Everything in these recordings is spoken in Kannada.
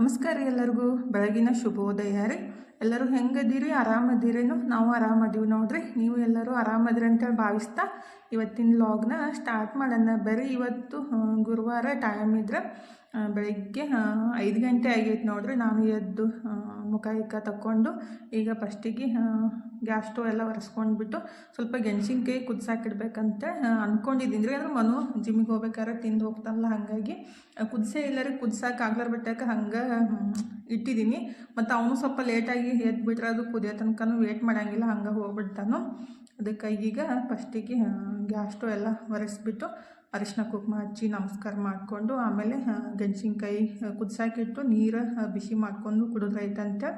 ನಮಸ್ಕಾರ ರೀ ಎಲ್ಲರಿಗೂ. ಬೆಳಗಿನ ಶುಭೋದಯ ರೀ. ಎಲ್ಲರೂ ಹೆಂಗದೀರಿ? ಆರಾಮದಿರೇನು? ನಾವು ಆರಾಮದೀವಿ ನೋಡ್ರಿ. ನೀವು ಎಲ್ಲರೂ ಆರಾಮದಿರಿ ಅಂತೇಳಿ ಭಾವಿಸ್ತಾ ಇವತ್ತಿನ ಲಾಗ್ನ ಸ್ಟಾರ್ಟ್ ಮಾಡೋಣ. ಬರೀ ಇವತ್ತು ಗುರುವಾರ ಟೈಮ್ ಇದ್ರೆ. ಬೆಳಿಗ್ಗೆ ಐದು ಗಂಟೆ ಆಗೈತೆ ನೋಡ್ರಿ. ನಾನು ಎದ್ದು ಮುಖ ಇಕ್ಕ ತಕ್ಕೊಂಡು ಈಗ ಫಸ್ಟಿಗೆ ಗ್ಯಾಸ್ ಸ್ಟವ್ ಎಲ್ಲ ಒರೆಸ್ಕೊಂಡ್ಬಿಟ್ಟು ಸ್ವಲ್ಪ ಗೆಣಸಿನ್ಕಾಯಿ ಕುದ್ಸಾಕಿಡ್ಬೇಕಂತ ಅಂದ್ಕೊಂಡಿದ್ದೀನಿ ರೀ ಅಂದ್ರೆ ಮನು ಜಿಮ್ಮಿಗೆ ಹೋಗ್ಬೇಕಾದ್ರೆ ತಿಂದು ಹೋಗ್ತಾನಲ್ಲ ಹಾಗಾಗಿ ಕುದಿಸೇ ಕುದ್ಸೇ ಇಲ್ಲ ರೀ. ಕುದ್ಸಕ್ಕೆ ಆಗ್ಲಾರ ಬಿಟ್ಟಾಕ ಹಂಗೆ ಇಟ್ಟಿದ್ದೀನಿ. ಮತ್ತು ಅವನು ಸ್ವಲ್ಪ ಲೇಟಾಗಿ ಎದ್ಬಿಟ್ರೆ ಅದು ಕುದಿಯೋ ತನಕನೂ ವೇಟ್ ಮಾಡೋಂಗಿಲ್ಲ, ಹಂಗೆ ಹೋಗ್ಬಿಡ್ತಾನು. ಅದಕ್ಕೆ ಈಗ ಫಸ್ಟಿಗೆ ಗ್ಯಾಸ್ ಸ್ಟವ್ ಎಲ್ಲ ಒರೆಸ್ಬಿಟ್ಟು ಅರಿಶಿನ ಕುಂಕುಮ ಹಚ್ಚಿ ನಮಸ್ಕಾರ ಮಾಡಿಕೊಂಡು ಆಮೇಲೆ ಗೆಣಸಿನ್ಕಾಯಿ ಕುದ್ಸಾಕಿಟ್ಟು ನೀರು ಬಿಸಿ ಮಾಡಿಕೊಂಡು ಕುಡಿದ್ರಾಯ್ತಂತೆ.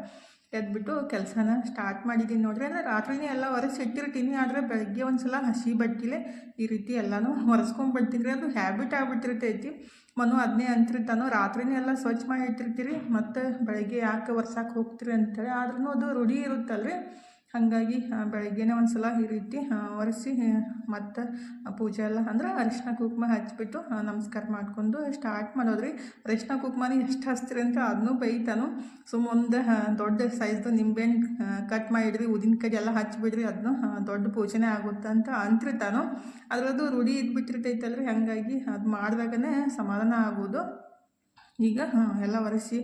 ಎದ್ಬಿಟ್ಟು ಕೆಲಸನ ಸ್ಟಾರ್ಟ್ ಮಾಡಿದ್ದೀನಿ ನೋಡ್ರಿ. ಅಂದರೆ ರಾತ್ರಿನೇ ಎಲ್ಲ ಒರೆಸಿ ಇಟ್ಟಿರ್ತೀನಿ, ಆದರೆ ಬೆಳಗ್ಗೆ ಒಂದು ಸಲ ಹಸಿ ಬಟ್ಟಿಲೆ ಈ ರೀತಿ ಎಲ್ಲನೂ ಒರೆಸ್ಕೊಂಡ್ಬಿಡ್ತೀನಿ ಅದು ಹ್ಯಾಬಿಟ್ ಆಗ್ಬಿಟ್ಟಿರ್ತೈತಿ. ಮನು ಅದನ್ನೇ ಅಂತಿರ್ತಾನೋ, ರಾತ್ರಿನೇ ಎಲ್ಲ ಸ್ವಚ್ಛ ಮಾಡಿ ಇಟ್ಟಿರ್ತೀರಿ. ಮತ್ತು ಬೆಳಗ್ಗೆ ಯಾಕೆ ಒರ್ಸಕ್ಕೆ ಹೋಗ್ತೀರಿ ಅಂತೇಳಿ ಆದ್ರೂ ಅದು ರೂಢಿ ಇರುತ್ತಲ್ರಿ. ಹಾಗಾಗಿ ಬೆಳಗ್ಗೆನೇ ಒಂದು ಸಲ ಈ ರೀತಿ ಒರೆಸಿ ಮತ್ತು ಪೂಜೆ ಎಲ್ಲ ಅಂದ್ರೆ ಅರಿಶಿನ ಕುಂಕುಮ ಹಚ್ಚಿಬಿಟ್ಟು ನಮಸ್ಕಾರ ಮಾಡ್ಕೊಂಡು ಸ್ಟಾರ್ಟ್ ಮಾಡೋದ್ರಿ. ಅರಿಶಿನ ಕುಂಕುಮನ ಎಷ್ಟು ಹಚ್ತೀರಿ ಅಂತ ಅದನ್ನೂ ಬೈತಾನು. ಸುಮ್ಮ ಒಂದು ದೊಡ್ಡ ಸೈಜ್ದು ನಿಂಬೆಹಣ್ಣು ಕಟ್ ಮಾಡಿಡ್ರಿ ಉದಿನ ಕಡೆ ಎಲ್ಲ ಹಚ್ಬಿಡ್ರಿ ಅದನ್ನು ದೊಡ್ಡ ಪೂಜೆನೇ ಆಗುತ್ತೆ ಅಂತ ಅಂತಿರ್ತಾನು. ಅದರದ್ದು ರೂಢಿ ಇದ್ಬಿಟ್ಟಿರ್ತೈತಲ್ರಿ ಹಾಗಾಗಿ ಅದು ಮಾಡಿದಾಗನೇ ಸಮಾಧಾನ ಆಗೋದು. ಈಗ ಎಲ್ಲ ಒರೆಸಿ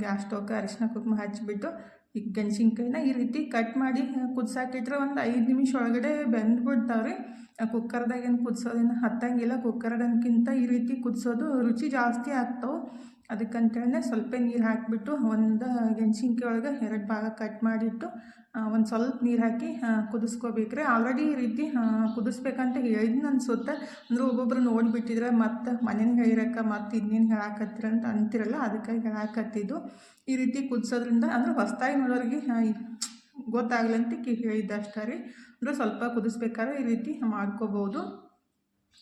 ಗ್ಯಾಸ್ ಸ್ಟೋಕ್ ಅರಿಶಿನ ಕುಂಕುಮ ಹಚ್ಬಿಟ್ಟು ಈಗ ಗೆಣಸಿನ್ಕಾಯಿನ ಈ ರೀತಿ ಕಟ್ ಮಾಡಿ ಕುದ್ಸಾಕಿಟ್ರೆ ಒಂದು ಐದು ನಿಮಿಷ ಒಳಗಡೆ ಬೆಂದ್ಬಿಡ್ತಾವ್ರಿ. ಕುಕ್ಕರ್ದಾಗ ಏನು ಕುದಿಸೋದೇನು ಹತ್ತಂಗಿಲ್ಲ. ಕುಕ್ಕರ್ಡನ್ಕಿಂತ ಈ ರೀತಿ ಕುದಿಸೋದು ರುಚಿ ಜಾಸ್ತಿ ಆಗ್ತಾವೆ. ಅದಕ್ಕಂತೇಳಿ ಸ್ವಲ್ಪ ನೀರು ಹಾಕಿಬಿಟ್ಟು ಒಂದು ಗೆಣಸಿನ್ಕಾಯಿ ಒಳಗೆ ಎರಡು ಭಾಗ ಕಟ್ ಮಾಡಿಟ್ಟು ಒಂದು ಸ್ವಲ್ಪ ನೀರು ಹಾಕಿ ಕುದಿಸ್ಕೋಬೇಕ್ರಿ. ಆಲ್ರೆಡಿ ಈ ರೀತಿ ಕುದಿಸ್ಬೇಕಂತ ಹೇಳಿದ್ನ ಅನ್ಸುತ್ತೆ ಅಂದ್ರೆ ಒಬ್ಬೊಬ್ರು ನೋಡಿಬಿಟ್ಟಿದ್ರೆ ಮತ್ತು ಮನೇನ ಹೇಳಿರಕ್ಕ ಮತ್ತು ಇನ್ನೇನು ಹೇಳಾಕತ್ತೀರ ಅಂತ ಅಂತಿರಲ್ಲ ಅದಕ್ಕೆ ಹೇಳಾಕತ್ತಿದ್ದು. ಈ ರೀತಿ ಕುದಿಸೋದ್ರಿಂದ, ಅಂದ್ರೆ ಹೊಸ್ದಾಗಿ ನೋಡೋರಿಗೆ ಗೊತ್ತಾಗ್ಲಂತ ಹೇಳಿದ್ದೆ ಅಷ್ಟೇ ರೀ. ಅಂದರೆ ಸ್ವಲ್ಪ ಕುದಿಸ್ಬೇಕಾದ್ರೆ ಈ ರೀತಿ ಮಾಡ್ಕೋಬೋದು.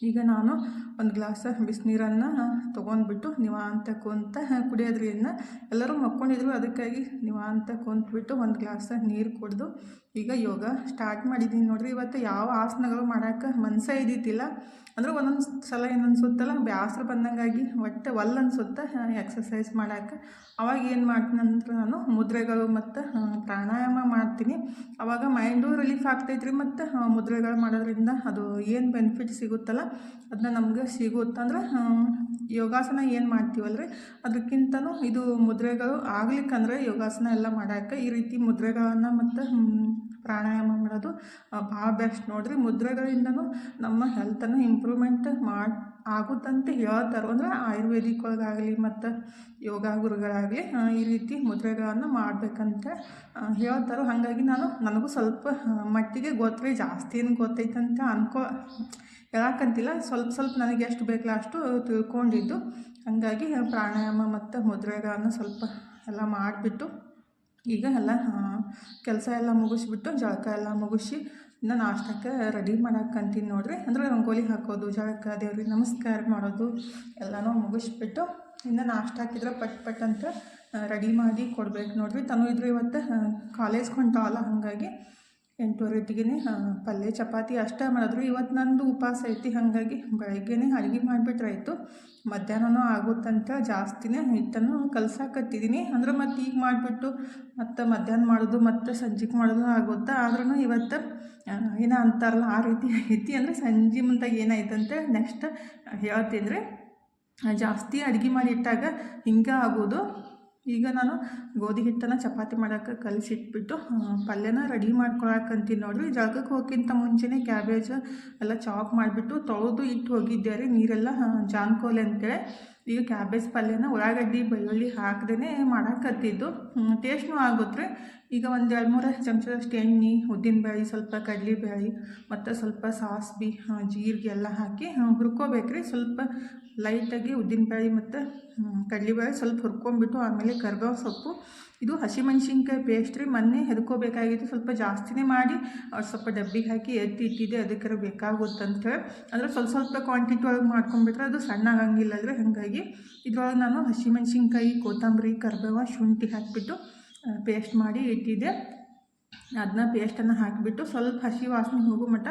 ಈಗ ನಾನು ಒಂದು ಗ್ಲಾಸ್ ಬಿಸಿನೀರನ್ನು ತೊಗೊಂಡ್ಬಿಟ್ಟು ನಿವಾಂತ ಕುಂತ ಕುಡಿಯೋದ್ರಿಂದ ಎಲ್ಲರೂ ಮಕ್ಕೊಂಡಿದ್ರು. ಅದಕ್ಕಾಗಿ ನಿವಾಂತ ಕುಂತ್ಬಿಟ್ಟು ಒಂದು ಗ್ಲಾಸ್ ನೀರು ಕುಡಿದು ಈಗ ಯೋಗ ಸ್ಟಾರ್ಟ್ ಮಾಡಿದ್ದೀನಿ ನೋಡ್ರಿ. ಇವತ್ತು ಯಾವ ಆಸನಗಳು ಮಾಡೋಕ್ಕೆ ಮನಸ್ಸೇ ಇದ್ದಿದ್ದಿಲ್ಲ. ಅಂದ್ರೆ ಒಂದೊಂದು ಸಲ ಏನು ಅನ್ಸುತ್ತಲ್ಲ ಬಂದಂಗಾಗಿ ಒಟ್ಟೆ ಒಲ್ಲ ಅನ್ಸುತ್ತೆ ಎಕ್ಸಸೈಸ್ ಮಾಡೋಕ್ಕೆ. ಅವಾಗ ಏನು ಮಾಡ್ತೀನಿ ಅಂದ್ರೆ ನಾನು ಮುದ್ರೆಗಳು ಮತ್ತು ಪ್ರಾಣಾಯಾಮ ಮಾಡ್ತೀನಿ. ಅವಾಗ ಮೈಂಡು ರಿಲೀಫ್ ಆಗ್ತೈತ್ರಿ ಮತ್ತು ಮುದ್ರೆಗಳು ಮಾಡೋದ್ರಿಂದ ಅದು ಏನು ಬೆನಿಫಿಟ್ ಸಿಗುತ್ತಲ್ಲ ಅದನ್ನ ನಮ್ಗೆ ಸಿಗುತ್ತಂದ್ರೆ ಯೋಗಾಸನ ಏನು ಮಾಡ್ತೀವಲ್ರಿ ಅದಕ್ಕಿಂತನೂ ಇದು ಮುದ್ರೆಗಳು ಆಗ್ಲಿಕ್ಕಂದ್ರೆ ಯೋಗಾಸನ ಎಲ್ಲ ಮಾಡೋಕ್ಕೆ ಈ ರೀತಿ ಮುದ್ರೆಗಳನ್ನು ಮತ್ತು ಪ್ರಾಣಾಯಾಮ ಮಾಡೋದು ಭಾಳ ಬೆಸ್ಟ್ ನೋಡ್ರಿ. ಮುದ್ರೆಗಳಿಂದನೂ ನಮ್ಮ ಹೆಲ್ತನ್ನು ಇಂಪ್ರೂವ್ಮೆಂಟ್ ಮಾಡಿ ಆಗುತ್ತಂತ ಹೇಳ್ತಾರೆ, ಅಂದ್ರೆ ಆಯುರ್ವೇದಿಕ್ ಒಳಗಾಗಲಿ ಮತ್ತು ಯೋಗ ಗುರುಗಳಾಗಲಿ ಈ ರೀತಿ ಮುದ್ರೆಗಳನ್ನು ಮಾಡಬೇಕಂತ ಹೇಳ್ತಾರೆ. ಹಾಗಾಗಿ ನಾನು, ನನಗೂ ಸ್ವಲ್ಪ ಮಟ್ಟಿಗೆ ಗೊತ್ತಿ ಜಾಸ್ತಿ ಏನು ಗೊತ್ತೈತಂತ ಅನ್ಕೋ ಹೇಳಕ್ಕಂತಿಲ್ಲ ಸ್ವಲ್ಪ ಸ್ವಲ್ಪ ನನಗೆ ಎಷ್ಟು ಬೇಕಲ್ಲ ಅಷ್ಟು ತಿಳ್ಕೊಂಡಿದ್ದು. ಹಾಗಾಗಿ ಪ್ರಾಣಾಯಾಮ ಮತ್ತು ಮುದ್ರೆಗಳನ್ನು ಸ್ವಲ್ಪ ಎಲ್ಲ ಮಾಡಿಬಿಟ್ಟು, ಈಗ ಎಲ್ಲ ಕೆಲಸ ಎಲ್ಲ ಮುಗಿಸ್ಬಿಟ್ಟು ಜಳಕ ಎಲ್ಲ ಮುಗಿಸಿ ಇನ್ನು ನಾಷ್ಟಕ್ಕೆ ರೆಡಿ ಮಾಡಕ್ಕಂತೀನಿ ನೋಡ್ರಿ. ಅಂದ್ರೆ ರಂಗೋಲಿ ಹಾಕೋದು ಜಳಕ ದೇವ್ರಿಗೆ ನಮಸ್ಕಾರ ಮಾಡೋದು ಎಲ್ಲನೂ ಮುಗಿಸ್ಬಿಟ್ಟು ಇನ್ನು ನಾಷ್ಟ ಹಾಕಿದ್ರೆ ಪಟ್ ಪಟ್ ಅಂತ ರೆಡಿ ಮಾಡಿ ಕೊಡ್ಬೇಕು ನೋಡ್ರಿ. ತನು ಇದ್ರೆ ಇವತ್ತು ಕಾಲೇಜ್ಗೆ ಹೊಂಟಾವಲ್ಲ ಹಾಗಾಗಿ ಎಂಟೂವರೆ ಹೊತ್ತಿಗೆ ಪಲ್ಯ, ಚಪಾತಿ ಅಷ್ಟೇ ಮಾಡಿದ್ರು. ಇವತ್ತು ನಂದು ಉಪವಾಸ ಐತಿ, ಹಾಗಾಗಿ ಬೆಳಗ್ಗೆನೇ ಅಡುಗೆ ಮಾಡಿಬಿಟ್ರಾಯ್ತು. ಮಧ್ಯಾಹ್ನನೂ ಆಗುತ್ತಂತ ಜಾಸ್ತಿನೇ ಹಿಟ್ಟನ್ನು ಕಲ್ಸಾಕತ್ತಿದ್ದೀನಿ ಅಂದ್ರೆ ಮತ್ತು ಈಗ ಮಾಡಿಬಿಟ್ಟು ಮತ್ತು ಮಧ್ಯಾಹ್ನ ಮಾಡೋದು, ಮತ್ತು ಸಂಜೆಗೆ ಮಾಡೋದು ಆಗುತ್ತೆ? ಆದ್ರೂ ಇವತ್ತು ಏನ ಅಂತಾರಲ್ಲ, ಆ ರೀತಿ ಐತಿ ಅಂದರೆ ಸಂಜೆ ಮುಂತಾಗ ಏನಾಯ್ತಂತೆ? ನೆಕ್ಸ್ಟ್ ಹೇಳ್ತೀನಿ ರೀ ಜಾಸ್ತಿ ಅಡುಗೆ ಮಾಡಿ ಇಟ್ಟಾಗ ಹಿಂಗೆ ಆಗೋದು. ಈಗ ನಾನು ಗೋಧಿ ಹಿಟ್ಟನ್ನು ಚಪಾತಿ ಮಾಡೋಕೆ ಕಲಸಿಟ್ಬಿಟ್ಟು ಪಲ್ಯನ ರೆಡಿ ಮಾಡ್ಕೊಳಕ್ಕಂತೀನಿ ನೋಡಿರಿ. ಜಾಗಕ್ಕೆ ಹೋಗಿಂತ ಮುಂಚೆನೇ ಕ್ಯಾಬೇಜ್ ಎಲ್ಲ ಚಾಪ್ ಮಾಡಿಬಿಟ್ಟು ತೊಳೆದು ಇಟ್ಟು ಹೋಗಿದ್ದೆ ರೀ, ನೀರೆಲ್ಲ ಜಾನ್ಕೋಲೆ ಅಂತೇಳಿ. ಈಗ ಕ್ಯಾಬೇಜ್ ಪಲ್ಯನ ಉಳ್ಳಾಗಡ್ಡಿ ಬೆಳ್ಳುಳ್ಳಿ ಹಾಕ್ದೇ ಮಾಡಾಕತ್ತಿದ್ದು. ಟೇಸ್ಟ್ನೂ ಆಗುತ್ತೆ ಈಗ ಒಂದು ಎರಡು ಮೂರು ಚಮಚದಷ್ಟು ಎಣ್ಣೆ ಉದ್ದಿನಬೇಳೆ ಸ್ವಲ್ಪ ಕಡಲೆಬೇಳೆ ಮತ್ತು ಸ್ವಲ್ಪ ಸಾಸ್ಬಿ ಜೀರಿಗೆ ಎಲ್ಲ ಹಾಕಿ ಹುರ್ಕೋಬೇಕ್ರಿ. ಸ್ವಲ್ಪ ಲೈಟಾಗಿ ಉದ್ದಿನಬೇಳೆ ಮತ್ತು ಕಡಲೆಬೇಳೆ ಸ್ವಲ್ಪ ಹುರ್ಕೊಂಬಿಟ್ಟು ಆಮೇಲೆ ಕರ್ಬೇವು ಸೊಪ್ಪು. ಇದು ಹಸಿಮೆಣ್ಸಿನ್ಕಾಯಿ ಪೇಸ್ಟ್ ರೀ. ಮೊನ್ನೆ ಹೆದ್ಕೋಬೇಕಾಗಿತ್ತು. ಸ್ವಲ್ಪ ಜಾಸ್ತಿನೇ ಮಾಡಿ ಸ್ವಲ್ಪ ಡಬ್ಬಿಗೆ ಹಾಕಿ ಎತ್ತಿ ಇಟ್ಟಿದ್ದೆ. ಅದಕ್ಕೆ ಬೇಕಾಗುತ್ತಂತೇಳಿ ಅಂದರೆ ಸ್ವಲ್ಪ ಸ್ವಲ್ಪ ಕ್ವಾಂಟಿಟಿ ಒಳಗೆ ಮಾಡ್ಕೊಂಡ್ಬಿಟ್ರೆ ಅದು ಸಣ್ಣ ಆಗಂಗಿಲ್ಲ ಅಂದರೆ ಹಾಗಾಗಿ ಇದ್ರೊಳಗೆ ನಾನು ಹಸಿಮೆಣ್ಸಿನ್ಕಾಯಿ, ಕೊತ್ತಂಬರಿ, ಕರ್ಬೇವ, ಶುಂಠಿ ಹಾಕಿಬಿಟ್ಟು ಪೇಸ್ಟ್ ಮಾಡಿ ಇಟ್ಟಿದ್ದೆ. ಅದನ್ನ ಪೇಸ್ಟನ್ನು ಹಾಕಿಬಿಟ್ಟು ಸ್ವಲ್ಪ ಹಸಿ ವಾಸನೆ ಹೋಗೋ ಮಟ್ಟ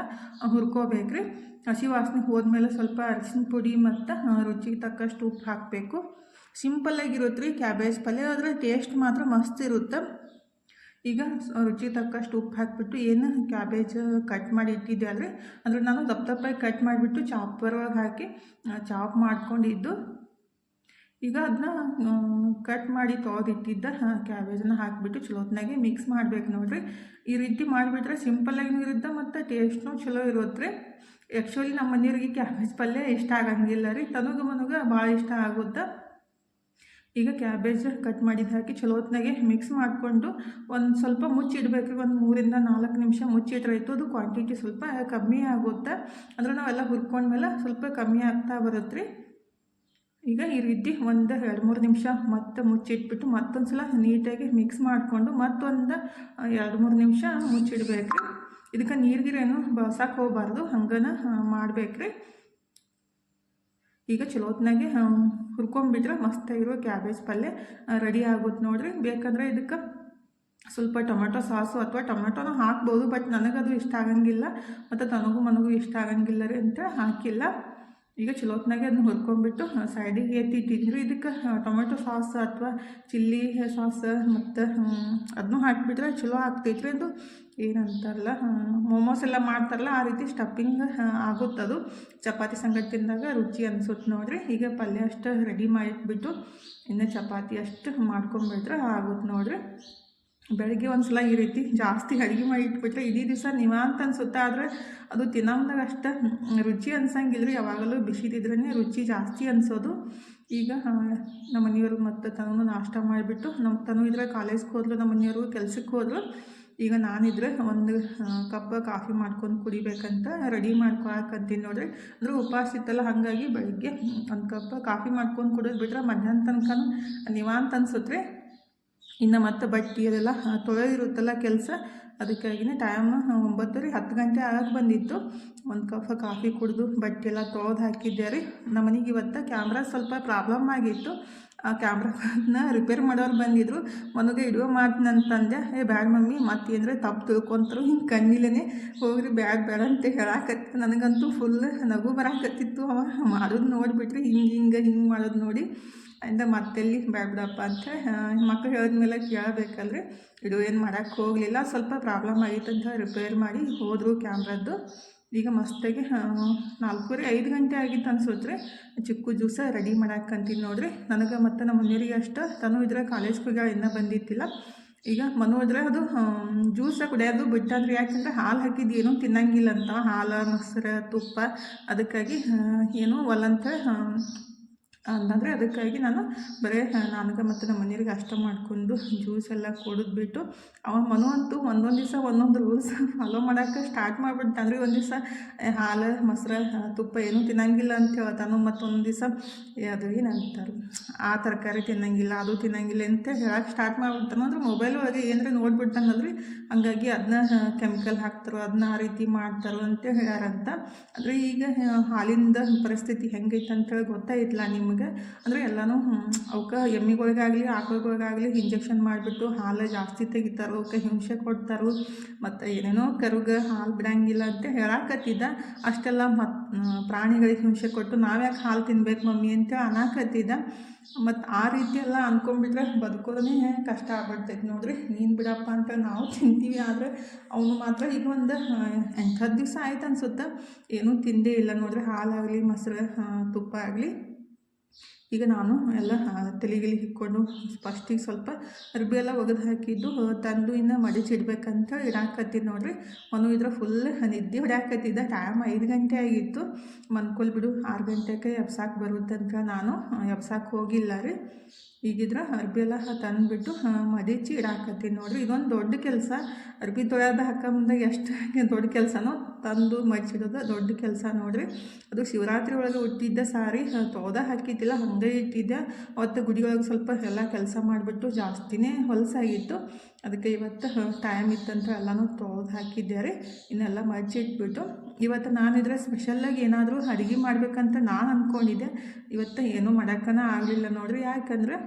ಹುರ್ಕೋಬೇಕು ರೀ ಹಸಿ ವಾಸನೆ ಹೋದ್ಮೇಲೆ ಸ್ವಲ್ಪ ಅರಿಶಿನ ಪುಡಿ ಮತ್ತು ರುಚಿಗೆ ತಕ್ಕಷ್ಟು ಉಪ್ಪು ಹಾಕಬೇಕು. ಸಿಂಪಲ್ಲಾಗಿರುತ್ತೆ ರೀ ಕ್ಯಾಬೇಜ್ ಪಲ್ಯ, ಆದರೆ ಟೇಸ್ಟ್ ಮಾತ್ರ ಮಸ್ತ್ ಇರುತ್ತೆ. ಈಗ ರುಚಿಗೆ ತಕ್ಕಷ್ಟು ಉಪ್ಪು ಹಾಕಿಬಿಟ್ಟು ಏನು ಕ್ಯಾಬೇಜ್ ಕಟ್ ಮಾಡಿ ಇಟ್ಟಿದ್ದೆ ಅಲ್ರಿ ಅಂದರೆ ನಾನು ದಪ್ಪ ದಪ್ಪಾಗಿ ಕಟ್ ಮಾಡಿಬಿಟ್ಟು ಚಾಪರ್ ಒಳಗೆ ಹಾಕಿ ಚಾಪ್ ಮಾಡ್ಕೊಂಡಿದ್ದು. ಈಗ ಅದನ್ನ ಕಟ್ ಮಾಡಿ ತೊಳೆದಿಟ್ಟಿದ್ದ ಕ್ಯಾಬೇಜನ್ನ ಹಾಕಿಬಿಟ್ಟು ಚಲೋತ್ನಾಗೆ ಮಿಕ್ಸ್ ಮಾಡ್ಬೇಕು ನೋಡ್ರಿ. ಈ ರೀತಿ ಮಾಡಿಬಿಟ್ರೆ ಸಿಂಪಲ್ಲಾಗಿನೂ ಇರುತ್ತೆ ಮತ್ತು ಟೇಸ್ಟ್ನೂ ಚಲೋ ಇರುತ್ತೆ ಆ್ಯಕ್ಚುಲಿ ನಮ್ಮ ಮನೆಯವ್ರಿಗೆ ಕ್ಯಾಬೇಜ್ ಪಲ್ಯ ಇಷ್ಟ ಆಗಂಗಿಲ್ಲ ರೀ. ತನಗೆ ಮನಗೆ ಭಾಳ ಇಷ್ಟ ಆಗುತ್ತೆ. ಈಗ ಕ್ಯಾಬೇಜ್ ಕಟ್ ಮಾಡಿದ್ದು ಹಾಕಿ ಚಲೋತ್ನಾಗೆ ಮಿಕ್ಸ್ ಮಾಡಿಕೊಂಡು ಒಂದು ಸ್ವಲ್ಪ ಮುಚ್ಚಿಡ್ಬೇಕು ಒಂದು ಮೂರಿಂದ ನಾಲ್ಕು ನಿಮಿಷ ಮುಚ್ಚಿಟ್ರೆ ಆಯಿತು. ಅದು ಕ್ವಾಂಟಿಟಿ ಸ್ವಲ್ಪ ಕಮ್ಮಿ ಆಗುತ್ತೆ. ಅಂದರೆ ನಾವೆಲ್ಲ ಹುರ್ಕೊಂಡ್ಮೇಲೆ ಸ್ವಲ್ಪ ಕಮ್ಮಿ ಆಗ್ತಾ ಬರುತ್ತೆ ರೀ ಈಗ ಈ ರೀತಿ ಒಂದು ಎರಡು ಮೂರು ನಿಮಿಷ ಮತ್ತೆ ಮುಚ್ಚಿಟ್ಬಿಟ್ಟು ಮತ್ತೊಂದು ಸಲ ನೀಟಾಗಿ ಮಿಕ್ಸ್ ಮಾಡಿಕೊಂಡು ಮತ್ತೊಂದು ಎರಡು ಮೂರು ನಿಮಿಷ ಮುಚ್ಚಿಡ್ಬೇಕು ಇದಕ್ಕೆ ನೀರ್ಗಿರೇನು ಬಳ್ಸಕ್ಕೆ ಹೋಗಬಾರ್ದು, ಹಂಗನ ಮಾಡ್ಬೇಕು ರೀ ಈಗ ಚಲೋತ್ನಾಗೆ ಹುರ್ಕೊಂಬಿಟ್ರೆ ಮಸ್ತಾಗಿರೋ ಕ್ಯಾಬೇಜ್ ಪಲ್ಯ ರೆಡಿ ಆಗುತ್ತೆ ನೋಡ್ರಿ. ಬೇಕಂದ್ರೆ ಇದಕ್ಕೆ ಸ್ವಲ್ಪ ಟೊಮೆಟೊ ಸಾಸು ಅಥವಾ ಟೊಮೆಟೊನೂ ಹಾಕ್ಬೋದು, ಬಟ್ ನನಗದು ಇಷ್ಟ ಆಗಂಗಿಲ್ಲ, ಮತ್ತು ತನಗೂ ಮನಗೂ ಇಷ್ಟ ಆಗಂಗಿಲ್ಲ ರೀ ಅಂತ ಹಾಕಿಲ್ಲ. ಈಗ ಚಲೋ ಹೊತ್ನಾಗೆ ಅದನ್ನ ಹುರ್ಕೊಂಡ್ಬಿಟ್ಟು ಸೈಡಿಗೆ ಎತ್ತಿಟ್ಟಿದ್ರು ಇದಕ್ಕೆ ಟೊಮೆಟೊ ಸಾಸ್ ಅಥವಾ ಚಿಲ್ಲಿ ಸಾಸ್ ಮತ್ತು ಅದನ್ನೂ ಹಾಕಿಬಿಟ್ರೆ ಚಲೋ ಆಗ್ತೈತ್ರಿ ಅದು. ಏನಂತಾರಲ್ಲ ಮೋಮೋಸ್ ಎಲ್ಲ ಮಾಡ್ತಾರಲ್ಲ, ಆ ರೀತಿ ಸ್ಟಫಿಂಗ್ ಆಗುತ್ತದು ಚಪಾತಿ ಸಂಗಡ ತಿಂದಾಗ ರುಚಿ ಅನ್ಸುತ್ತೆ ನೋಡ್ರಿ. ಈಗ ಪಲ್ಯ ಅಷ್ಟು ರೆಡಿ ಮಾಡಿಟ್ಬಿಟ್ಟು, ಇನ್ನು ಚಪಾತಿ ಅಷ್ಟು ಮಾಡ್ಕೊಂಬಿಟ್ರೆ ಆಗುತ್ತೆ ನೋಡ್ರಿ. ಬೆಳಗ್ಗೆ ಒಂದು ಸಲ ಈ ರೀತಿ ಜಾಸ್ತಿ ಅಡುಗೆ ಮಾಡಿ ಇಟ್ಬಿಟ್ರೆ ಇಡೀ ದಿವಸ ನಿವಾಂತ ಅನ್ಸುತ್ತೆ. ಆದರೆ ಅದು ತಿನ್ನೋದಾಗ ಅಷ್ಟು ರುಚಿ ಅನ್ಸಂಗಿಲ್ಲ ರೀ ಯಾವಾಗಲೂ ಬಿಸಿದಿದ್ರೇ ರುಚಿ ಜಾಸ್ತಿ ಅನಿಸೋದು. ಈಗ ನಮ್ಮ ಮನೆಯವರು ಮತ್ತು ತನೂ ನಾಷ್ಟ ಮಾಡಿಬಿಟ್ಟು ನಮ್ಮ ತನು ಇದ್ರೆ ಕಾಲೇಜ್ಗೆ ಹೋದ್ಲು ನಮ್ಮ ಮನೆಯವರು ಕೆಲ್ಸಕ್ಕೆ ಹೋದ್ರು. ಈಗ ನಾನಿದ್ರೆ ಒಂದು ಕಪ್ ಕಾಫಿ ಮಾಡ್ಕೊಂಡು ಕುಡಿಬೇಕಂತ ರೆಡಿ ಮಾಡ್ಕೊಳಕಂತೀನಿ ನೋಡ್ರಿ. ಅಂದರೆ ಉಪವಾಸ ಇತ್ತಲ್ಲ, ಹಾಗಾಗಿ ಬೆಳಿಗ್ಗೆ ಒಂದು ಕಪ್ ಕಾಫಿ ಮಾಡ್ಕೊಂಡು ಕುಡಿದು ಬಿಟ್ರೆ ಮಧ್ಯಾಹ್ನ ತನಕ ನಿವಾಂತ ಅನ್ಸುತ್ತೆ ಇನ್ನು ಮತ್ತೆ ಬಟ್ಟೆ ಅದೆಲ್ಲ ತೊಳೆದಿರುತ್ತಲ್ಲ ಕೆಲಸ, ಅದಕ್ಕಾಗಿನೇ ಟೈಮ್ ಒಂಬತ್ತುವರೆ, ಹತ್ತು ಗಂಟೆ ಆಗಕ್ಕೆ ಬಂದಿತ್ತು. ಒಂದು ಕಪ್ ಕಾಫಿ ಕುಡಿದು ಬಟ್ಟೆ ಎಲ್ಲ ತೊಳೆದು ಹಾಕಿದ್ದೆ ರೀ. ನಮ್ಮ ಮನೆಗೆ ಇವತ್ತು ಕ್ಯಾಮ್ರಾ ಸ್ವಲ್ಪ ಪ್ರಾಬ್ಲಮ್ ಆಗಿತ್ತು. ಆ ಕ್ಯಾಮ್ರಾನ ರಿಪೇರ್ ಮಾಡೋರು ಬಂದಿದ್ರು. ಮನಗೆ ಇಡುವ ತಂದೆ, ಏ ಬ್ಯಾಡ್ ಮಮ್ಮಿ ಮತ್ತೆ ಅಂದರೆ ತಪ್ಪು ತಿಳ್ಕೊಂತರು ಹಿಂಗೆ ಕಣ್ಣಿಲ್ಲೇ ಹೋಗ್ರಿ, ಬ್ಯಾಡ ಬೇಡ ಅಂತ ಹೇಳಾಕತ್ತ. ನನಗಂತೂ ಫುಲ್ ನಗು ಬರಾಕತ್ತಿತ್ತು ಅವ. ಮಾಡೋದು ನೋಡಿಬಿಟ್ರಿ, ಹಿಂಗೆ ಹಿಂಗೆ ಹಿಂಗೆ ಮಾಡೋದು ನೋಡಿ. ಅಂದ ಮತ್ತೆಲ್ಲಿ ಬೇಡ ಬಿಡಪ್ಪ ಅಂತ ಮಕ್ಕಳು ಹೇಳಿದ್ಮೇಲೆ ಕೇಳಬೇಕಲ್ರಿ. ಇದು ಏನು ಮಾಡೋಕ್ಕೆ ಹೋಗಲಿಲ್ಲ. ಸ್ವಲ್ಪ ಪ್ರಾಬ್ಲಮ್ ಆಗಿತ್ತು ಅಂತ ರಿಪೇರ್ ಮಾಡಿ ಹೋದರು ಕ್ಯಾಮ್ರದ್ದು. ಈಗ ಮಸ್ತಾಗಿ ನಾಲ್ಕೂವರೆ, ಐದು ಗಂಟೆ ಆಗಿತ್ತು ಅನ್ಸೋದ್ರೆ ಚಿಕ್ಕು ಜ್ಯೂಸ ರೆಡಿ ಮಾಡಾಕಂತೀನಿ ನೋಡ್ರಿ. ನನಗೆ ಮತ್ತು ನಮ್ಮ ಮನೆಯವರಿಗೆ ಅಷ್ಟು, ತನು ಇದ್ರೆ ಕಾಲೇಜ್ಗೆ ಇನ್ನೂ ಬಂದಿತ್ತಿಲ್ಲ ಈಗ ಮನು ಹೋದ್ರೆ ಅದು ಜ್ಯೂಸ ಕುಡಿಯೋದು ಬಿಟ್ಟಾದ್ರೆ ಯಾಕಂದ್ರೆ ಹಾಲು ಹಾಕಿದ್ದು ಏನೂ ತಿನ್ನಂಗಿಲ್ಲ ಅಂತ. ಹಾಲು ಮೊಸರು, ತುಪ್ಪ, ಅದಕ್ಕಾಗಿ ಏನೂ ಒಲ್ಲಂತ ಅಂತಂದರೆ ಅದಕ್ಕಾಗಿ ನಾನು ಬರೀ, ನನಗೆ ಮತ್ತು ನಮ್ಮ ಮನೆಯವ್ರಿಗೆ ಅಷ್ಟ ಮಾಡಿಕೊಂಡು ಜ್ಯೂಸ್ ಎಲ್ಲ ಕೊಡಿದ್ಬಿಟ್ಟು ಅವ ಮನು ಅಂತೂ ಒಂದೊಂದು ದಿವಸ ಒಂದೊಂದು ರೂಲ್ಸ್ ಫಾಲೋ ಮಾಡೋಕ್ಕೆ ಸ್ಟಾರ್ಟ್ ಮಾಡಿಬಿಟ್ಟು ರೀ ಒಂದು ದಿವಸ ಹಾಲು, ಮೊಸರು ತುಪ್ಪ ಏನೂ ತಿನ್ನಂಗಿಲ್ಲ ಅಂತ ಹೇಳ್ತಾನು. ಮತ್ತೊಂದು ದಿವಸ ಅದು ಏನಂತಾರೆ, ಆ ತರಕಾರಿ ತಿನ್ನಂಗಿಲ್ಲ, ಅದು ತಿನ್ನಂಗಿಲ್ಲ ಅಂತ ಹೇಳಕ್ಕೆ ಸ್ಟಾರ್ಟ್ ಮಾಡಿಬಿಡ್ತಾನೆ. ಅಂದ್ರೆ ಮೊಬೈಲ್ ಒಳಗೆ ಏನರ ನೋಡ್ಬಿಡ್ತಾನಲ್ರಿ ಹಂಗಾಗಿ ಅದನ್ನ ಕೆಮಿಕಲ್ ಹಾಕ್ತಾರೋ ಅದನ್ನ ಆ ರೀತಿ ಮಾಡ್ತಾರೋ ಅಂತ ಹೇಳ್ಯಾರಂತ. ಅಂದರೆ ಈಗ ಹಾಲಿಂದ ಪರಿಸ್ಥಿತಿ ಹೆಂಗೈತೆ ಅಂತೇಳಿ ಗೊತ್ತಾಯಿಲ್ಲ ನಿಮಗೆ? ಅಂದರೆ ಎಲ್ಲನೂ ಅವಕ್ಕೆ ಎಮ್ಮಿಗಳಿಗಾಗಲಿ, ಆಕಳುಗಳಿಗಾಗಲಿ ಇಂಜೆಕ್ಷನ್ ಮಾಡಿಬಿಟ್ಟು ಹಾಲು ಜಾಸ್ತಿ ತೆಗಿತಾರೆ, ಅವಕ್ಕೆ ಹಿಂಸೆ ಕೊಡ್ತಾರೋ, ಮತ್ತು ಏನೇನೋ ಕರುಗೆ ಹಾಲು ಬಿಡಂಗಿಲ್ಲ ಅಂತ ಹೇಳಾಕತ್ತಿದ್ದ. ಅಷ್ಟೆಲ್ಲ ಮತ್ತು ಪ್ರಾಣಿಗಳಿಗೆ ಹಿಂಸೆ ಕೊಟ್ಟು ನಾವ್ಯಾಕೆ ಹಾಲು ತಿನ್ಬೇಕು ಮಮ್ಮಿ ಅಂತ ಅನ್ನಾಕತ್ತಿದ್ದ ಮತ್ತು ಆ ರೀತಿ ಎಲ್ಲ ಅಂದ್ಕೊಂಡ್ಬಿಟ್ರೆ ಬದುಕೋದೇ ಕಷ್ಟ ಆಗ್ಬಿಡ್ತೈತೆ ನೋಡ್ರಿ. ನೀನು ಬಿಡಪ್ಪ ಅಂತ ನಾವು ತಿಂತೀವಿ, ಆದರೆ ಅವನು ಮಾತ್ರ ಈಗ ಒಂದು ಎಂಟು ಹತ್ತು ದಿವಸ ಆಯ್ತು ಅನ್ಸುತ್ತೆ? ಏನೂ ತಿಂದೇ ಇಲ್ಲ ನೋಡ್ರಿ. ಹಾಲಾಗಲಿ, ಮೊಸರು ತುಪ್ಪ ಆಗಲಿ. ಈಗ ನಾನು ಎಲ್ಲ ತಲೆಗಿಲಿ ಇಕ್ಕೊಂಡು ಫಸ್ಟಿಗೆ ಸ್ವಲ್ಪ ಅರ್ಬಿ ಎಲ್ಲ ಒಗೆದು ಹಾಕಿದ್ದು ತಂದು ಇನ್ನು ಮಡಿಚಿಡ್ಬೇಕಂತ ಇಡಾಕತ್ತೀನಿ ನೋಡ್ರಿ. ಮನು ಇದ್ರೆ ಫುಲ್ ನಿದ್ದೆ ಹೊಡ್ಯಾಕತ್ತಿದ್ದ. ಟೈಮ್ ಐದು ಗಂಟೆ ಆಗಿತ್ತು. ಮನ್ಕೊಲ್ ಬಿಡು, ಆರು ಗಂಟೆಗೆ ಎಬ್ಸಾಕ್ ಬರುತ್ತಂತ ನಾನು, ಎಬ್ಸಾಕ್ ಹೋಗಿಲ್ಲ ರೀ. ಈಗಿದ್ರೆ ಅರ್ಬಿ ಎಲ್ಲ ತಂದುಬಿಟ್ಟು ಮದಿಚಿ ಇಡಾಕತ್ತೀನಿ ನೋಡ್ರಿ. ಇದೊಂದು ದೊಡ್ಡ ಕೆಲಸ. ಅರ್ಬಿ ತೊಳೆಯೋದು ಮುಂದೆ ಎಷ್ಟು ದೊಡ್ಡ ಕೆಲಸನೋ ತಂದು ಮಡಿಚಿಡೋದು ದೊಡ್ಡ ಕೆಲಸ ನೋಡ್ರಿ. ಅದು ಶಿವರಾತ್ರಿ ಒಳಗೆ ಹುಟ್ಟಿದ್ದ ಸಾರಿ ತೋದ ಹಾಕಿದ್ದಿಲ್ಲ, ಹಂಗೆ ಇಟ್ಟಿದ್ದೆ. ಅವತ್ತು ಗುಡಿ ಒಳಗೆ ಸ್ವಲ್ಪ ಎಲ್ಲ ಕೆಲಸ ಮಾಡಿಬಿಟ್ಟು ಜಾಸ್ತಿನೇ ಹೊಲಸಾಗಿತ್ತು ಅದಕ್ಕೆ ಇವತ್ತು ಟೈಮ್ ಇತ್ತಂತ ಎಲ್ಲನೂ ತೊಳೆದು ಹಾಕಿದ್ದೆ ರೀ. ಇನ್ನೆಲ್ಲ ಮಡ್ಚಿಟ್ಬಿಟ್ಟು ಇವತ್ತು ನಾನಿದ್ರೆ ಸ್ಪೆಷಲ್ಲಾಗಿ ಏನಾದರೂ ಅಡುಗೆ ಮಾಡಬೇಕಂತ ನಾನು ಅಂದ್ಕೊಂಡಿದ್ದೆ ಇವತ್ತು ಏನೂ ಮಾಡೋಕ್ಕನ ಆಗಲಿಲ್ಲ ನೋಡ್ರಿ. ಯಾಕಂದ್ರೆ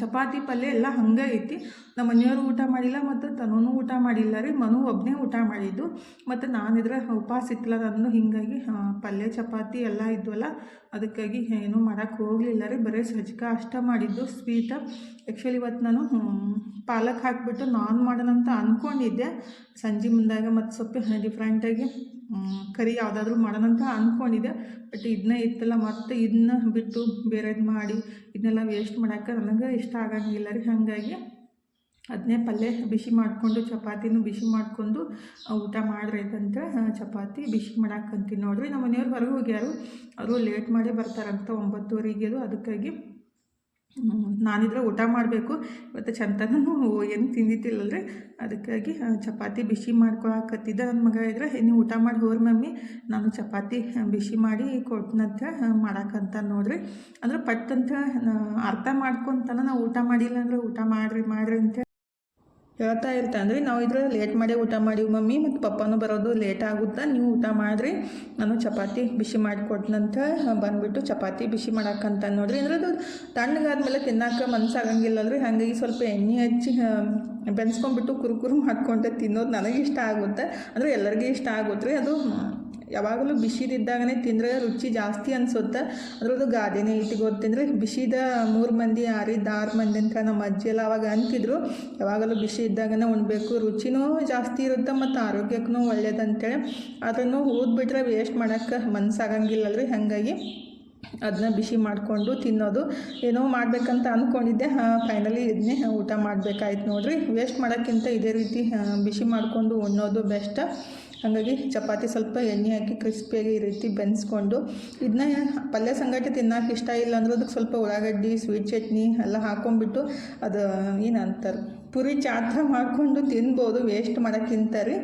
ಚಪಾತಿ ಪಲ್ಯ ಎಲ್ಲ ಹಂಗೆ ಐತಿ. ನಮ್ಮ ಮನೆಯವರು ಊಟ ಮಾಡಿಲ್ಲ ಮತ್ತು ತನೂ ಊಟ ಮಾಡಿಲ್ಲ ರೀ. ಮನು ಒಬ್ಬನೇ ಊಟ ಮಾಡಿದ್ದು. ಮತ್ತು ನಾನಿದ್ರೆ ಉಪವಾಸ ಇತ್ತಲ್ಲ ನಾನು ಹೀಗಾಗಿ ಪಲ್ಯ, ಚಪಾತಿ ಎಲ್ಲ ಇದ್ವಲ್ಲ ಅದಕ್ಕಾಗಿ ಏನೂ ಮಾಡೋಕ್ಕೆ ಹೋಗಲಿಲ್ಲ ರೀ. ಬರೀ ಸಜ್ಜಕ ಅಷ್ಟ ಮಾಡಿದ್ದು, ಸ್ವೀಟ. ಆ್ಯಕ್ಚುಲಿ ಇವತ್ತು ನಾನು ಪಾಲಕ್ ಹಾಕಿಬಿಟ್ಟು ನಾನ್ ಮಾಡೋಣ ಅಂತ ಅಂದ್ಕೊಂಡಿದ್ದೆ ಸಂಜೆ ಮುಂದಾಗ ಮತ್ತು ಸ್ವಲ್ಪ ಡಿಫ್ರೆಂಟಾಗಿ ಕರಿ ಯಾವುದಾದ್ರೂ ಮಾಡೋಣ ಅಂತ ಅಂದ್ಕೊಂಡಿದ್ದೆ ಬಟ್ ಇದನ್ನ ಇತ್ತಲ್ಲ, ಮತ್ತು ಇದನ್ನ ಬಿಟ್ಟು ಬೇರೆದು ಮಾಡಿ ಇದನ್ನೆಲ್ಲ ವೇಸ್ಟ್ ಮಾಡೋಕೆ ನನಗೆ ಇಷ್ಟ ಆಗಂಗಿಲ್ಲ ರೀ. ಹಾಗಾಗಿ ಅದನ್ನೇ ಪಲ್ಯ ಬಿಸಿ ಮಾಡಿಕೊಂಡು ಚಪಾತಿನೂ ಬಿಸಿ ಮಾಡಿಕೊಂಡು ಊಟ ಮಾಡ್ರೈತಂತ ಚಪಾತಿ ಬಿಸಿ ಮಾಡಾಕಂತೀನಿ ನೋಡ್ರಿ. ನಮ್ಮ ಮನೆಯವ್ರು ಹೊರಗೆ ಹೋಗ್ಯಾರು. ಅವರು ಲೇಟ್ ಮಾಡೇ ಬರ್ತಾರಂತ ಒಂಬತ್ತುವರೆಗೆ ಅದು ಅದಕ್ಕಾಗಿ ನಾನಿದ್ರೆ ಊಟ ಮಾಡಬೇಕು. ಇವತ್ತು ಚಂತನೂ ಏನು ತಿಂದಿದ್ದಿಲ್ಲಲ್ರಿ. ಅದಕ್ಕಾಗಿ ಚಪಾತಿ ಬಿಸಿ ಮಾಡ್ಕೊಳಕತ್ತಿದ್ದೆ ನನ್ನ ಮಗ ಇದ್ರೆ "ಏ, ನೀವು ಊಟ ಮಾಡಿ ಹೋರ್ ಮಮ್ಮಿ ನಾನು ಚಪಾತಿ ಬಿಸಿ ಮಾಡಿ ಕೊಟ್ಟನಂತ ಮಾಡಾಕಂತ ನೋಡ್ರಿ. ಅಂದ್ರೆ ಪಟ್ಟಂತ ಅರ್ಥ ಮಾಡ್ಕೊಂತಾನ ನಾವು ಊಟ ಮಾಡಿಲ್ಲ ಅಂದ್ರೆ ಊಟ ಮಾಡಿರಿ ಮಾಡ್ರಿ ಅಂತ ಹೇಳ್ತಾ ಇರ್ತಾನೆ ರೀ ನಾವು ಇದ್ರ ಲೇಟ್ ಮಾಡಿ ಊಟ ಮಾಡೀವಿ ಮಮ್ಮಿ ಮತ್ತು ಪಪ್ಪನೂ ಬರೋದು ಲೇಟ್ ಆಗುತ್ತಾ? ನೀವು ಊಟ ಮಾಡಿರಿ ನಾನು ಚಪಾತಿ ಬಿಸಿ ಮಾಡಿಕೊಟ್ನಂತ ಬಂದುಬಿಟ್ಟು ಚಪಾತಿ ಬಿಸಿ ಮಾಡಕ್ಕಂತ ನೋಡ್ರಿ. ಅಂದ್ರೆ ಅದು ತಣ್ಣಗಾದ್ಮೇಲೆ ಮನ್ಸಾಗಂಗಿಲ್ಲ ಅಂದ್ರೆ ಹಾಗಾಗಿ ಸ್ವಲ್ಪ ಎಣ್ಣೆ ಹಚ್ಚಿ ಬೆನ್ಸ್ಕೊಂಡ್ಬಿಟ್ಟು ಕುರುಕುರು ಮಾಡ್ಕೊಂಡೆ ತಿನ್ನೋದು ನನಗೆ ಇಷ್ಟ ಆಗುತ್ತೆ. ಅಂದರೆ ಎಲ್ಲರಿಗೂ ಇಷ್ಟ ಆಗುತ್ತೆ ರೀ. ಅದು ಯಾವಾಗಲೂ ಬಿಸಿದಿದ್ದಾಗನೇ ತಿಂದರೆ ರುಚಿ ಜಾಸ್ತಿ ಅನ್ಸುತ್ತೆ. ಅದ್ರದ್ದು ಗಾದೆನೇ ಇಟ್ಟು ಗೊತ್ತಿಂದರೆ ಬಿಸಿದ ಮೂರು ಮಂದಿ ಆರಿದ ಆರು ಮಂದಿ ಅಂತ ನಮ್ಮ ಅಜ್ಜಿ ಎಲ್ಲ ಅವಾಗ ಅಂತಿದ್ರು. ಯಾವಾಗಲೂ ಬಿಸಿ ಇದ್ದಾಗನೇ ಉಣ್ಬೇಕು. ರುಚಿನೂ ಜಾಸ್ತಿ ಇರುತ್ತೆ ಮತ್ತು ಆರೋಗ್ಯಕ್ಕೂ ಒಳ್ಳೇದಂತೇಳಿ ಅದನ್ನು ಊದ್ಬಿಟ್ರೆ ವೇಸ್ಟ್ ಮಾಡೋಕ್ಕೆ ಮನ್ಸಾಗಂಗಿಲ್ಲಲ್ರಿ ಹಾಗಾಗಿ ಅದನ್ನ ಬಿಸಿ ಮಾಡಿಕೊಂಡು ತಿನ್ನೋದು. ಏನೋ ಮಾಡಬೇಕಂತ ಅಂದ್ಕೊಂಡಿದ್ದೆ ಫೈನಲಿ ಇದನ್ನೇ ಊಟ ಮಾಡಬೇಕಾಯ್ತು ನೋಡಿರಿ. ವೇಸ್ಟ್ ಮಾಡೋಕ್ಕಿಂತ ಇದೇ ರೀತಿ ಬಿಸಿ ಮಾಡಿಕೊಂಡು ಉಣ್ಣೋದು ಬೆಸ್ಟ್ ಹಾಗಾಗಿ ಚಪಾತಿ ಸ್ವಲ್ಪ ಎಣ್ಣೆ ಹಾಕಿ ಕ್ರಿಸ್ಪಿಯಾಗಿ ಈ ರೀತಿ ಬೆನ್ಸ್ಕೊಂಡು ಇದನ್ನ ಪಲ್ಯ ಸಂಗಟಿ ತಿನ್ನೋಕೆ ಇಷ್ಟ ಇಲ್ಲ ಅಂದ್ರೆ ಅದಕ್ಕೆ ಸ್ವಲ್ಪ ಉಳ್ಳಾಗಡ್ಡಿ ಸ್ವೀಟ್ ಚಟ್ನಿ ಎಲ್ಲ ಹಾಕೊಂಡ್ಬಿಟ್ಟು ಅದು ಏನಂತಾರೆ, ಪುರಿ ಚಾತ್ರ ಮಾಡಿಕೊಂಡು ತಿನ್ಬೋದು ವೇಸ್ಟ್ ಮಾಡೋಕ್ಕಿಂತ ರೀ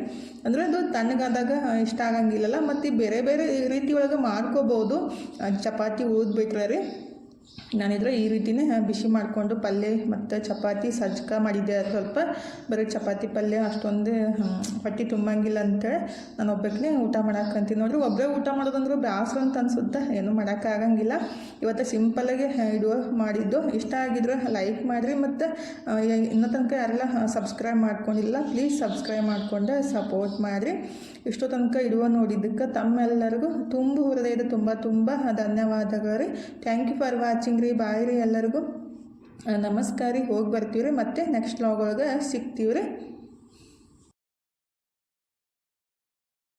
ಅಂದರೆ ಅದು ತಣ್ಣಗಾದಾಗ ಇಷ್ಟ ಆಗಂಗಿಲ್ಲಲ್ಲ, ಮತ್ತು ಬೇರೆ ಬೇರೆ ರೀತಿ ಒಳಗೆ ಮಾಡ್ಕೋಬೋದು ಚಪಾತಿ ಉಳಿದ್ಬಿಟ್ರೆ ರೀ. ನಾನಿದ್ರೆ ಈ ರೀತಿನೇ ಬಿಸಿ ಮಾಡಿಕೊಂಡು ಪಲ್ಯ ಮತ್ತು ಚಪಾತಿ ಸಜ್ಜಕ ಮಾಡಿದ್ದೆ. ಸ್ವಲ್ಪ ಬರೀ ಚಪಾತಿ ಪಲ್ಯ ಅಷ್ಟೊಂದು ಪಟ್ಟಿ ತುಂಬಂಗಿಲ್ಲ ಅಂತೇಳಿ ನಾನು ಒಬ್ಬಕ್ಕೇ ಊಟ ಮಾಡಕ್ಕಂತೀನಿ ನೋಡ್ರಿ ಒಬ್ಬರೇ ಊಟ ಮಾಡೋದಂದ್ರೆ ಬೇಸರ ಅಂತ ಅನ್ಸುತ್ತೆ? ಏನೂ ಮಾಡೋಕ್ಕಾಗಂಗಿಲ್ಲ ಇವತ್ತು ಸಿಂಪಲ್ಲಾಗಿ ಇಡುವ ಮಾಡಿದ್ದು. ಇಷ್ಟ ಆಗಿದ್ರೆ ಲೈಕ್ ಮಾಡಿರಿ ಮತ್ತು ಇನ್ನೂ ತನಕ ಯಾರೆಲ್ಲ ಸಬ್ಸ್ಕ್ರೈಬ್ ಮಾಡ್ಕೊಂಡಿಲ್ಲ ಪ್ಲೀಸ್ ಸಬ್ಸ್ಕ್ರೈಬ್ ಮಾಡಿಕೊಂಡು ಸಪೋರ್ಟ್ ಮಾಡಿರಿ. ಇಷ್ಟೋ ತನಕ ಇಡುವ ನೋಡಿದ್ದಕ್ಕೆ ತಮ್ಮೆಲ್ಲರಿಗೂ ತುಂಬ ಹೃದಯದ ತುಂಬ ತುಂಬ ಧನ್ಯವಾದಗಳು ರೀ. ಥ್ಯಾಂಕ್ ಯು ಫಾರ್ ವಾಚಿಂಗ್ ರೀ ಬಾಯ್ ರೀ ಎಲ್ಲರಿಗೂ ನಮಸ್ಕಾರ ರೀ ಹೋಗಿ ಬರ್ತೀವಿ ರೀ ಮತ್ತೆ ನೆಕ್ಸ್ಟ್ ಲಾಗ್ ಒಳಗೆ ಸಿಗ್ತೀವಿ ರೀ